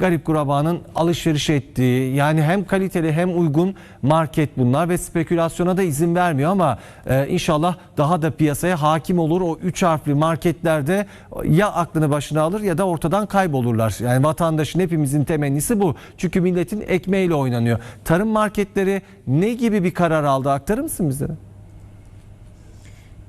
garip kurabanın alışveriş ettiği yani hem kaliteli hem uygun market bunlar ve spekülasyona da izin vermiyor ama e, inşallah daha da piyasaya hakim olur. O üç harfli marketlerde ya aklını başına alır ya da ortadan kaybolurlar. Yani vatandaşın hepimizin temennisi bu. Çünkü milletin ekmeğiyle oynanıyor. Tarım marketleri ne gibi bir karar aldı aktarır mısın bizlere?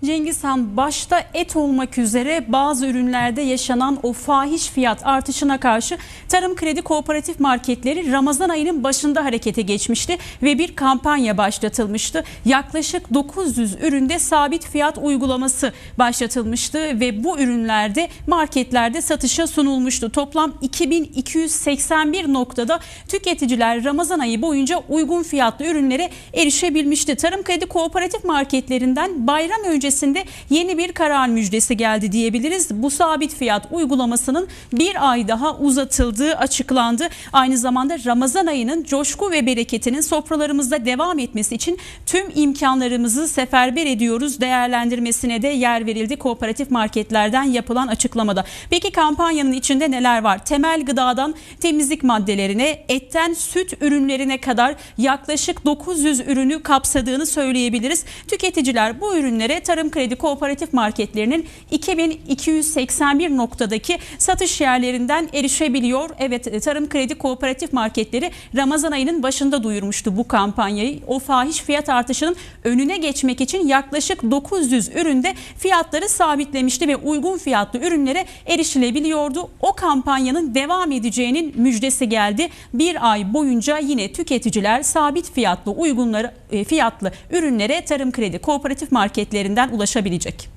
Cengiz Han başta et olmak üzere bazı ürünlerde yaşanan o fahiş fiyat artışına karşı Tarım Kredi Kooperatif Marketleri Ramazan ayının başında harekete geçmişti ve bir kampanya başlatılmıştı. Yaklaşık 900 üründe sabit fiyat uygulaması başlatılmıştı ve bu ürünlerde marketlerde satışa sunulmuştu. Toplam 2281 noktada tüketiciler Ramazan ayı boyunca uygun fiyatlı ürünlere erişebilmişti. Tarım Kredi Kooperatif Marketlerinden bayram öncesi öncesinde yeni bir karar müjdesi geldi diyebiliriz. Bu sabit fiyat uygulamasının bir ay daha uzatıldığı açıklandı. Aynı zamanda Ramazan ayının coşku ve bereketinin sofralarımızda devam etmesi için tüm imkanlarımızı seferber ediyoruz değerlendirmesine de yer verildi kooperatif marketlerden yapılan açıklamada. Peki kampanyanın içinde neler var? Temel gıdadan temizlik maddelerine, etten süt ürünlerine kadar yaklaşık 900 ürünü kapsadığını söyleyebiliriz. Tüketiciler bu ürünlere Tarım Kredi Kooperatif Marketlerinin 2281 noktadaki satış yerlerinden erişebiliyor. Evet Tarım Kredi Kooperatif Marketleri Ramazan ayının başında duyurmuştu bu kampanyayı. O fahiş fiyat artışının önüne geçmek için yaklaşık 900 üründe fiyatları sabitlemişti ve uygun fiyatlı ürünlere erişilebiliyordu. O kampanyanın devam edeceğinin müjdesi geldi. Bir ay boyunca yine tüketiciler sabit fiyatlı uygunları e, fiyatlı ürünlere Tarım Kredi Kooperatif Marketlerinden ulaşabilecek.